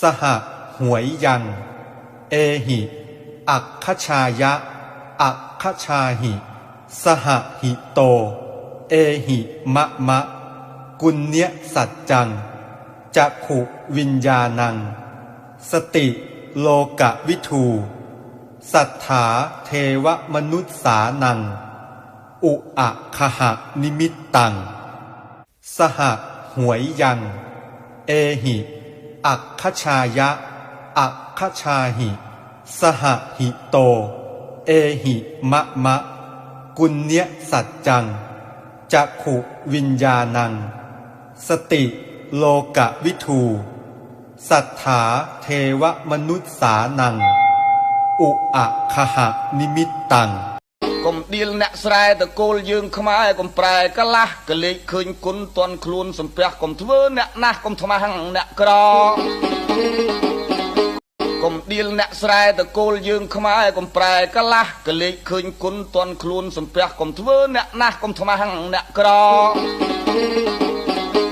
สหหวยยัง เอหิ อักขชายะ อักขชาหิ สหหิโต เอหิมะมะ กุณเนยสัจจัง จักขุวิญญาณัง สติโลกะวิทูสัทธาเทวมนุษสานัง อุอะคหะนิมิตตัง สหหวยยัง เอหิ อักขชายะ อักขชาหิ สหหิโต เอหิมะมะ กุณเนยสัจจัง จักขุวิญญาณัง สติโลกวิทู สัทธาเทวมนุษสานัง อุอะคหะนิมิตตัง កុំដៀលអ្នកស្រែតកូលយើងខ្មែរកុំប្រែកលាស់កលេចឃើញគុណតន់ខ្លួនសំពះកុំធ្វើអ្នកណាស់កុំថ្មាំងអ្នកក្រកុំដៀលអ្នកស្រែតកូលយើងខ្មែរកុំប្រែកលាស់កលេចឃើញគុណតន់ខ្លួនសំពះកុំធ្វើអ្នកណាស់កុំថ្មាំងអ្នកក្រ